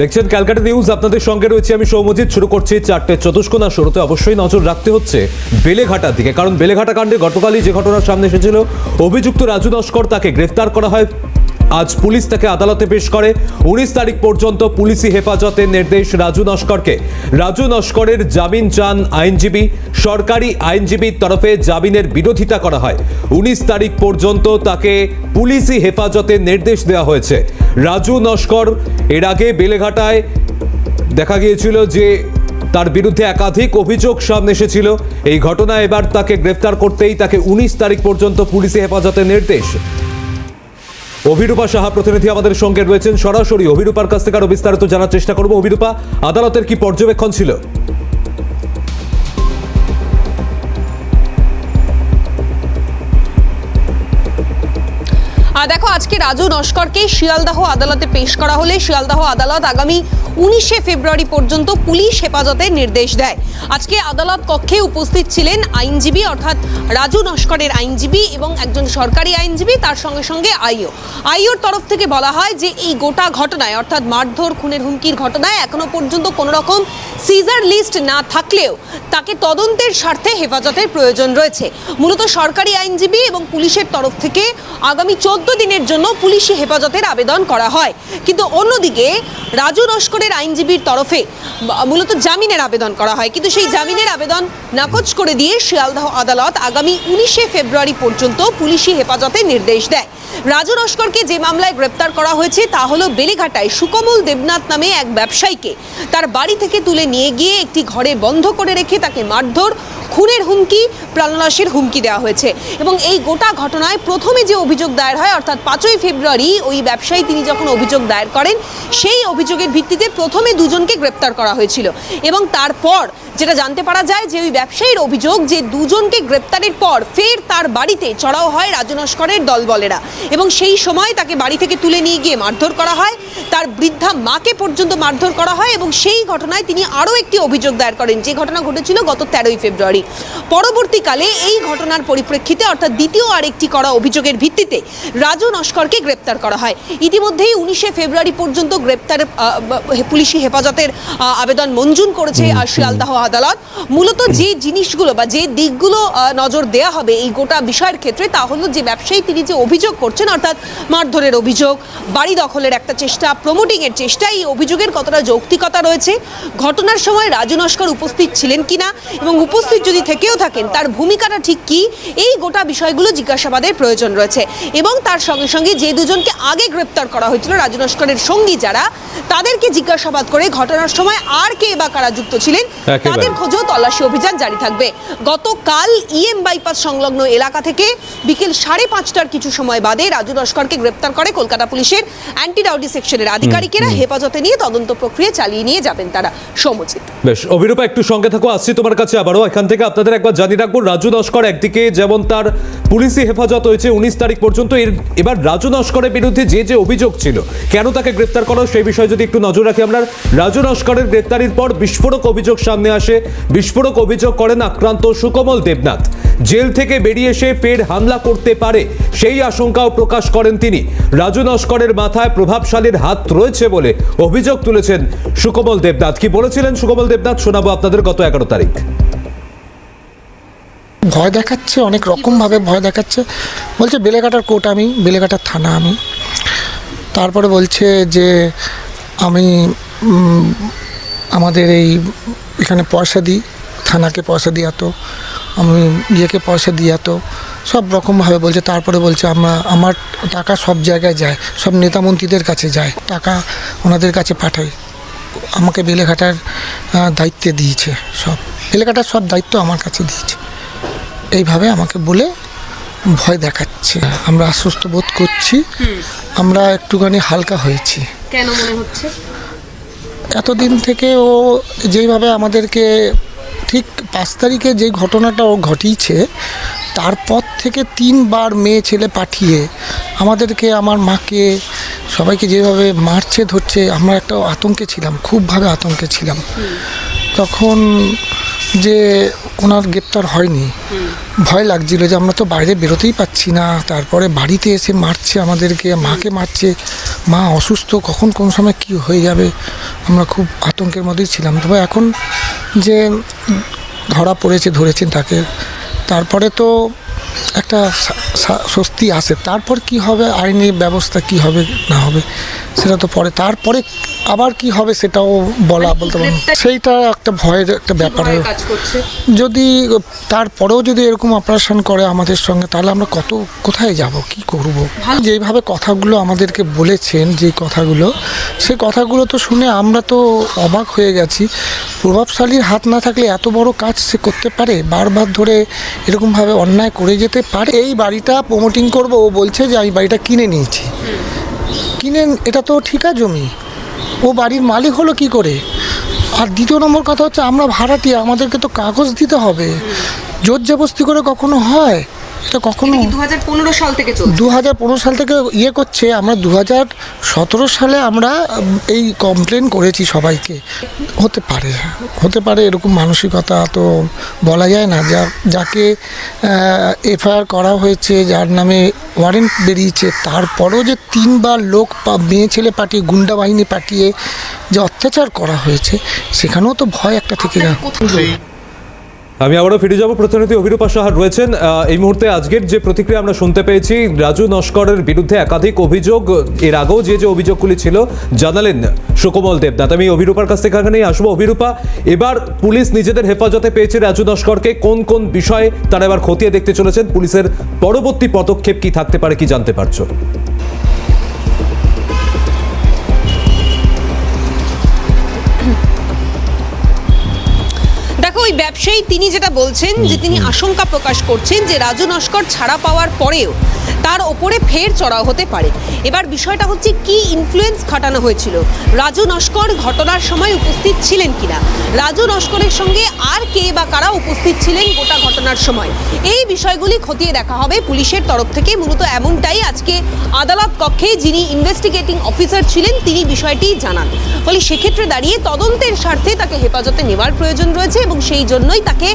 দেখছেন ক্যালকাটা নিউজ, আপনাদের সঙ্গে রয়েছে আমি সৌমজিৎ। শুরু করছি চারটে চতুষ্কোনা শুরুতে অবশ্যই নজর রাখতে হচ্ছে বেলেঘাটার দিকে। কারণ বেলেঘাটা কাণ্ডে গতকালই যে ঘটনার সামনে এসেছিল, অভিযুক্ত রাজু নস্কর তাকে গ্রেফতার করা হয় আজ পুলিশ তাকে আদালতে পেশ করে। উনিশ তারিখ পর্যন্ত পুলিশি হেফাজতের নির্দেশ রাজু নস্করকে। রাজু নস্করের জামিন চান আইনজীবী। সরকারি আইনজীবীর তরফে জামিনের বিরোধিতা করা হয়। উনিশ তারিখ পর্যন্ত তাকে পুলিশি হেফাজতের নির্দেশ দেওয়া হয়েছে। রাজু নস্কর এর আগে বেলেঘাটায় দেখা গিয়েছিল যে তার বিরুদ্ধে একাধিক অভিযোগ সামনে এসেছিল। এই ঘটনা এবার তাকে গ্রেফতার করতেই তাকে উনিশ তারিখ পর্যন্ত পুলিশি হেফাজতের নির্দেশ অভিরূপা সাহা প্রতিনিধি আমাদের সঙ্গে রয়েছেন। সরাসরি অভিরূপার কাছ থেকে আরও বিস্তারিত জানার চেষ্টা করব। অভিরূপা, আদালতের কি পর্যবেক্ষণ ছিল? আজকে রাজু নস্করকে শিয়ালদাহ আদালতে পেশ করা হলে শিয়ালদাহ আদালত আগামী উনিশে ফেব্রুয়ারি পর্যন্ত পুলিশ হেফাজতের নির্দেশ দেয়। আজকে আদালত কক্ষে উপস্থিত ছিলেন আইনজীবী, অর্থাৎ রাজু নস্করের আইনজীবী এবং একজন সরকারি আইনজীবী, তার সঙ্গে সঙ্গে আইও। আইওর তরফ থেকে বলা হয় যে এই গোটা ঘটনায়, অর্থাৎ মারধর, খুনের হুমকির ঘটনায় এখনও পর্যন্ত কোনো রকম সিজার লিস্ট না থাকলেও তাকে তদন্তের স্বার্থে হেফাজতের প্রয়োজন রয়েছে। মূলত সরকারি আইনজীবী এবং পুলিশের তরফ থেকে আগামী চোদ্দ দিনের জন্য পুলিশি হেফাজতের আবেদন করা হয়। কিন্তু অন্যদিকে রাজু নস্করের আইনজীবীর তরফে মূলত জামিনের আবেদন করা হয়। কিন্তু সেই জামিনের আবেদন নাকচ করে দিয়ে শিয়ালদহ আদালত আগামী উনিশে ফেব্রুয়ারি পর্যন্ত পুলিশি হেফাজতের নির্দেশ দেয়। রাজু নস্করকে যে মামলায় গ্রেপ্তার করা হয়েছে তা হলো বেলেঘাটায় সুকমল দেবনাথ নামে এক ব্যবসায়ীকে। তার বাড়ি থেকে তুলে নিয়ে গিয়ে একটি ঘরে বন্ধ করে রেখে তাকে মারধর, খুনের হুমকি, প্রাণনাশের হুমকি দেওয়া হয়েছে। এবং এই গোটা ঘটনায় প্রথমে যে অভিযোগ দায়ের হয়, অর্থাৎ পাঁচই ফেব্রুয়ারি ওই ব্যবসায়ী তিনি যখন অভিযোগ দায়ের করেন, সেই অভিযোগের ভিত্তিতে প্রথমে দুজনকে গ্রেপ্তার করা হয়েছিল। এবং তারপর যেটা জানতে পারা যায় যে ওই ব্যবসায়ীর অভিযোগ যে দুজনকে গ্রেপ্তারের পর ফের তার বাড়িতে চড়াও হয় রাজনস্করের দলবলেরা। এবং সেই সময় তাকে বাড়ি থেকে তুলে নিয়ে গিয়ে মারধর করা হয়, তার বৃদ্ধা মাকে পর্যন্ত মারধর করা হয় এবং সেই ঘটনায় তিনি আরও একটি অভিযোগ দায়ের করেন, যে ঘটনা ঘটেছিল গত তেরোই ফেব্রুয়ারি। পরবর্তীকালে এই ঘটনার পরিপ্রেক্ষিতে অর্থাৎ দ্বিতীয় আরেকটি করা অভিযোগের ভিত্তিতে রাজু নস্করকে গ্রেপ্তার করা হয়। ইতিমধ্যেই উনিশে ফেব্রুয়ারি পর্যন্ত গ্রেপ্তার পুলিশি হেফাজতের আবেদন মঞ্জুর করেছে শিয়ালদাহ আদালত। মূলত যে জিনিসগুলো বা যে দিকগুলো নজর দেয়া হবে এই গোটা বিষয়ের ক্ষেত্রে তা হলো যে ব্যবসায়ী তিনি যে অভিযোগ করছেন অর্থাৎ মারধরের অভিযোগ বাড়ি দখলের একটা চেষ্টা প্রমোটিংয়ের চেষ্টা এই অভিযোগের কতটা যৌক্তিকতা রয়েছে ঘটনার সময় রাজু নস্কর উপস্থিত ছিলেন কিনা এবং উপস্থিত যদি থেকেও থাকেন তার ভূমিকাটা ঠিক কি? এই গোটা বিষয়গুলো জিজ্ঞাসাবাদের প্রয়োজন রয়েছে। এবং তার সঙ্গে সঙ্গে যে দুজনকে আগে গ্রেপ্তার করা হয়েছিল রাজু নস্করের সঙ্গী যারা তাদেরকে জিজ্ঞাসাবাদ করে ঘটনার সময় আর কে বা কারা যুক্ত ছিলেন তাদের খোঁজেও তল্লাশি অভিযান জারি থাকবে। গতকাল ইএম বাইপাস সংলগ্ন এলাকা থেকে বিকেল সাড়ে পাঁচটার কিছু সময় বাদে রাজু নস্করকে গ্রেপ্তার করে কলকাতা পুলিশের অ্যান্টি ডাউটি সেকশনের আধিকারিকেরা হেফাজতে নিয়ে তদন্ত প্রক্রিয়া চালিয়ে নিয়ে যাবেন তারা। সমচিত বেশ অভিরূপা একটু সঙ্গে থাকো আসছি তোমার কাছে আবারও। এখান থেকে আপনাদের একবার জানিয়ে রাখব রাজু নস্কর একদিকে যেমন তার পুলিশি হেফাজত হয়েছে উনিশ তারিখ পর্যন্ত এর এবার রাজু নস্করের বিরুদ্ধে যে যে অভিযোগ ছিল, কেন তাকে গ্রেফতার করা সেই বিষয়ে যদি একটু নজর রাখি আমরা। রাজু নস্করের গ্রেফতারির পর বিস্ফোরক অভিযোগ সামনে আসে। বিস্ফোরক অভিযোগ করেন আক্রান্ত সুকমল দেবনাথ। জেল থেকে বেরিয়ে এসে ফের হামলা করতে পারে সেই আশঙ্কাও প্রকাশ করেন তিনি। রাজু নস্করের মাথায় প্রভাবশালীর হাত রয়েছে বলে অভিযোগ তুলেছেন সুকমল দেবনাথ। কি বলেছিলেন সুকমল দেবনাথ শোনাবো আপনাদের গত এগারো তারিখ। ভয় দেখাচ্ছে, অনেক রকমভাবে ভয় দেখাচ্ছে। বলছে, বেলেঘাটার কোর্ট আমি বেলেঘাটার থানা আমি। তারপরে বলছে যে, আমি আমাদের এই এখানে পয়সা দিই, থানাকে পয়সা দিই এত আমি ইয়েকে পয়সা দিই এত সব রকমভাবে বলছে। তারপরে বলছে, আমরা, আমার টাকা সব জায়গায় যায়, সব নেতা মন্ত্রীদের কাছে যায়, টাকা ওনাদের কাছে পাঠাই। আমাকে বেলেঘাটার দায়িত্বে দিয়েছে সব। বেলেঘাটার সব দায়িত্ব আমার কাছে দিয়েছে। এইভাবে আমাকে বলে ভয় দেখাচ্ছে। আমরা আশ্বস্ত বোধ করছি। আমরা একটুখানি হালকা হয়েছি। কেন মনে হচ্ছে? এতদিন থেকে ও যেইভাবে আমাদেরকে ঠিক পাঁচ তারিখে যে ঘটনাটা ও ঘটিয়েছে তারপর থেকে তিনবার মেয়ে ছেলে পাঠিয়ে আমাদেরকে আমার মাকে সবাইকে যেভাবে মারছে ধরছে আমরা একটা আতঙ্কে ছিলাম খুবভাবে আতঙ্কে ছিলাম। তখন যে ওনার গ্রেপ্তার হয়নি। ভয় লাগছিল যে আমরা তো বাইরে বেরোতেই পাচ্ছি না। তারপরে বাড়িতে এসে মারছে আমাদেরকে মাকে মারছে। মা অসুস্থ কখন কোন সময় কি হয়ে যাবে? আমরা খুব আতঙ্কের মধ্যেই ছিলাম। তবে এখন যে ধরা পড়েছে ধরেছেন তাকে। তারপরে তো একটা সা- সা- স্বস্তি আসে তারপর কি হবে? আইনি ব্যবস্থা কি হবে না হবে সেটা তো পরে। তারপরে আবার কি হবে সেটাও বলা বলতে পারব সেইটা একটা ভয়ের একটা ব্যাপার। যদি তারপরেও যদি এরকম অপারেশন করে আমাদের সঙ্গে তাহলে আমরা কত কোথায় যাব? কি করব? যেইভাবে কথাগুলো আমাদেরকে বলেছেন যে কথাগুলো সেই কথাগুলো তো শুনে আমরা তো অবাক হয়ে গেছি। প্রভাবশালীর হাত না থাকলে এত বড় কাজ সে করতে পারে? বারবার ধরে এরকমভাবে অন্যায় করে যেতে পারে। এই বাড়িটা প্রমোটিং করব, ও বলছে যে আমি বাড়িটা কিনে নিয়েছি। কিনে, এটা তো ঠিকা জমি। ও বাড়ির মালিক হলো কি করে? আর দ্বিতীয় নম্বর কথা হচ্ছে, আমরা ভাড়াটি আমাদেরকে তো কাগজ দিতে হবে। জোর জবস্তি করে কখনো হয়? এটা কখনো? দু হাজার পনেরো সাল থেকে দু হাজার পনেরো সাল থেকে ইয়ে করছে। আমরা দু হাজার সতেরো সালে আমরা এই কমপ্লেন করেছি সবাইকে। হতে পারে হতে পারে এরকম মানসিকতা তো বলা যায় না। যা যাকে এফআইআর করা হয়েছে যার নামে ওয়ারেন্ট বেরিয়েছে তারপরও যে তিনবার লোক মেয়ে ছেলে পাঠিয়ে গুন্ডা বাহিনী পাঠিয়ে যে অত্যাচার করা হয়েছে সেখানেও তো ভয় একটা থেকে যায়। আমি আবারও ফিরে যাব। প্রতিনিধি অভিরূপা সাহার রয়েছেন। এই মুহূর্তে আজকের যে প্রতিক্রিয়া আমরা শুনতে পেয়েছি, রাজু নস্করের বিরুদ্ধে একাধিক অভিযোগ, এর আগেও যে যে অভিযোগগুলি ছিল, জানালেন সুকমল দেবনাথ। আমি অভিরূপার কাছ থেকে এখানেই আসব। অভিরূপা, এবার পুলিশ নিজেদের হেফাজতে পেয়েছে রাজু নস্করকে। কোন কোন বিষয়ে তারা এবার খতিয়ে দেখতে চলেছেন? পুলিশের পরবর্তী পদক্ষেপ কি থাকতে পারে, কি জানতে পারছ? দেখো, ওই ব্যবসায়ী তিনি যেটা বলছেন যে তিনি আশঙ্কা প্রকাশ করছেন যে রাজু নস্কর ছাড়া পাওয়ার পরেও তার ওপরে ফের চড়াও হতে পারে। এবার বিষয়টা হচ্ছে কি ইনফ্লুয়েন্স খাটানো হয়েছিল? রাজু নস্কর ঘটনার সময় উপস্থিত ছিলেন কিনা? রাজু নস্করের সঙ্গে আর কে বা কারা উপস্থিত ছিলেন গোটা ঘটনার সময়? এই বিষয়গুলি খতিয়ে দেখা হবে পুলিশের তরফ থেকে। মূলত এমনটাই আজকে আদালত কক্ষে যিনি ইনভেস্টিগেটিং অফিসার ছিলেন তিনি বিষয়টি জানান। ফলে সেক্ষেত্রে দাঁড়িয়ে তদন্তের স্বার্থে তাকে হেফাজতে নেওয়ার প্রয়োজন রয়েছে এবং সেই জন্যই তাকে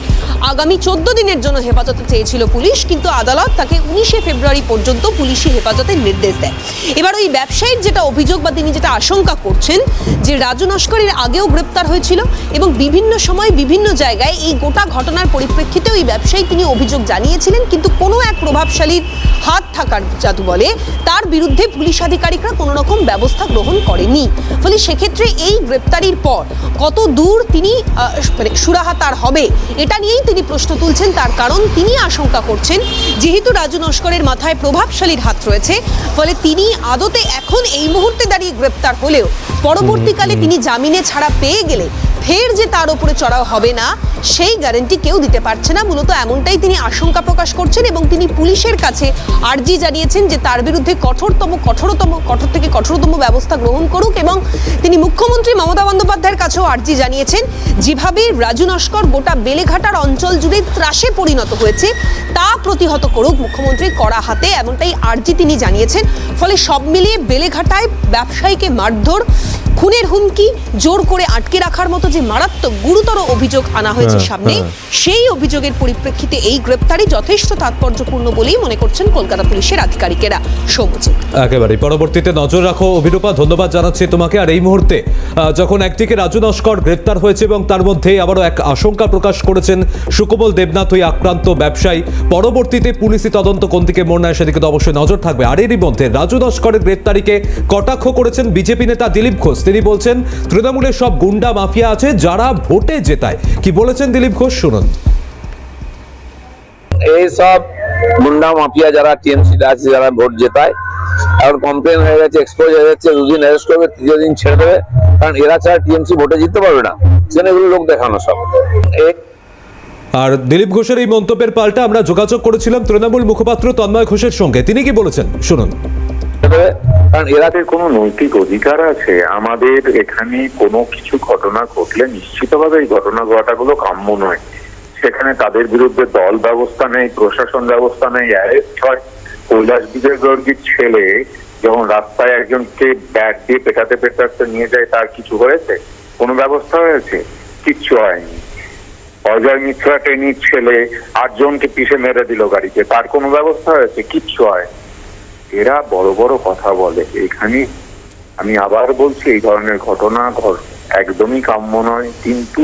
আগামী চোদ্দ দিনের জন্য হেফাজতে চেয়েছিল পুলিশ, কিন্তু আদালত তাকে উনিশে ফেব্রুয়ারি পর্যন্ত পুলিশি হেফাজতের নির্দেশ দেয়। এবার ওই ব্যবসায়ীর যেটা অভিযোগ বা তিনি যেটা আশঙ্কা করছেন যে রাজু নস্করের আগেও গ্রেপ্তার হয়েছিল এবং বিভিন্ন সময় বিভিন্ন জায়গায় এই গোটা ঘটনার পরিপ্রেক্ষিতে ওই ব্যবসায়ী তিনি অভিযোগ জানিয়েছিলেন, কিন্তু কোনো এক প্রভাবশালীর হাত থাকার জাদু বলে তার বিরুদ্ধে পুলিশ আধিকারিকরা কোনো রকম ব্যবস্থা গ্রহণ করেনি। ফলে সেক্ষেত্রে এই গ্রেপ্তারির পর কত দূর তিনি মানে সুরাহা তার হবে এটা নিয়েই তিনি প্রশ্ন তুলছেন তার কারণ তিনি আশঙ্কা করছেন যেহেতু রাজু নস্করের মাথায় প্রভাবশালীর হাত রয়েছে ফলে তিনি আদতে এখন এই মুহূর্তে দাঁড়িয়ে গ্রেপ্তার হলেও পরবর্তীকালে তিনি জামিনে ছাড়া পেয়ে গেলে ফের যে তার উপরে চড়াও হবে না, সেই গ্যারেন্টি কেউ দিতে পারছে না। মূলত এমনটাই তিনি আশঙ্কা প্রকাশ করছেন এবং তিনি পুলিশের কাছে আর্জি জানিয়েছেন যে তার বিরুদ্ধে কঠোরতম কঠোরতম, কঠোর থেকে কঠোরতম ব্যবস্থা গ্রহণ করুক এবং তিনি মুখ্যমন্ত্রী মমতা বন্দ্যোপাধ্যায়ের কাছেও আর্জি জানিয়েছেন, যেভাবে রাজু নস্কর গোটা বেলেঘাটার অঞ্চল জুড়ে ত্রাসে পরিণত হয়েছে, তা প্রতিহত করুক মুখ্যমন্ত্রী কড়া হাতে, এমনটাই আর্জি তিনি জানিয়েছেন। ফলে সব মিলিয়ে বেলেঘাটায় ব্যবসায়ীকে মারধর, খুনের হুমকি, জোর করে আটকে রাখার মতো যে মারাত্মক গুরুতর অভিযোগ আনা হয়েছে হ্যাঁ, সামনে হ্যাঁ। সেই অভিযোগের পরিপ্রেক্ষিতে এই গ্রেপ্তারি যথেষ্ট তাৎপর্যপূর্ণ বলেই মনে করছেন কলকাতা পুলিশের আধিকারিকেরা। সৌমজিৎ একেবারেই। পরবর্তীতে নজর রাখো অভিরূপা ধন্যবাদ জানাচ্ছি তোমাকে। আর এই মুহূর্তে যখন একদিকে রাজু নস্কর গ্রেপ্তার হয়েছে এবং তার মধ্যে আবারও এক আশঙ্কা প্রকাশ করেছেন সুকমল দেবনাথ ওই আক্রান্ত ব্যবসায়ী পরবর্তীতে পুলিশি তদন্ত কোন দিকে মোড় নেয় সেদিকে তো অবশ্যই নজর থাকবে। আর এরই মধ্যে রাজু নস্করের গ্রেপ্তারিকে কটাক্ষ করেছেন বিজেপি নেতা দিলীপ ঘোষ। তিনি বলছেন তৃণমূলের সব গুন্ডা মাফিয়া আছে যারা ভোটে জেতায়। কি বলেছেন দিলীপ ঘোষ শুনুন। এই সব গুন্ডা মাফিয়া যারা টিএমসি আছে যারা ভোট জেতায় এখন কমপ্লেন হয়ে গেছে এক্সপোজ হয়ে যাচ্ছে দুদিন অ্যারেস্ট করবে তৃতীয় দিন ছেড়ে দেবে কারণ এরা ছাড়া টিএমসি ভোটে জিততে পারবে না। সেখানে এগুলো লোক দেখানো সব। আর দিলীপ ঘোষের এই মন্তব্যের পাল্টা আমরা যোগাযোগ করেছিলাম তৃণমূল মুখপাত্র তন্ময় ঘোষের সঙ্গে। তিনি কি বলেছেন? শুনুন। কারণ এরা তাদের কোনো নৈতিক অধিকার আছে। আমাদের এখানে কোনো কিছু ঘটনা ঘটলে নিশ্চিতভাবে এই ঘটনা ঘটাগুলো কাম্য নয়। সেখানে তাদের বিরুদ্ধে দল ব্যবস্থা নেই, প্রশাসন ব্যবস্থা নেই। অ্যারেস্ট হয় কৈলাস বিজয়গর্গীর ছেলে যখন রাস্তায় একজনকে ব্যাট দিয়ে পেটাতে পেটাতে নিয়ে যায়, তার কিছু হয়েছে? কোনো ব্যবস্থা হয়েছে? কিচ্ছু হয়নি। অজয় মিত্রা টেনির ছেলে আটজনকে পিষে মেরে দিল গাড়িতে। তার কোনো ব্যবস্থা হয়েছে? কিচ্ছু হয় এরা বড় বড় কথা বলে। এখানে আমি আবার বলছি, এই ধরনের ঘটনা ঘট একদমই কাম্য নয়। কিন্তু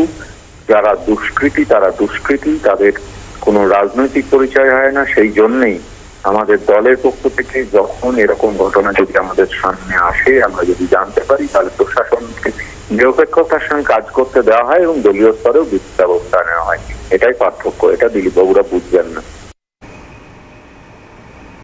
যারা দুষ্কৃতী, তারা দুষ্কৃতী, তাদের কোনো রাজনৈতিক পরিচয় হয় না। সেই জন্যেই আমাদের দলের পক্ষ থেকে যখন এরকম ঘটনা যদি আমাদের সামনে আসে, আমরা যদি জানতে পারি, তাহলে প্রশাসনকে নিরপেক্ষতার সঙ্গে কাজ করতে দেওয়া হয় এবং দলীয় স্তরেও বিধি ব্যবস্থা নেওয়া হয়। এটাই পার্থক্য। এটা দিলীপবাবুরা বুঝবেন না।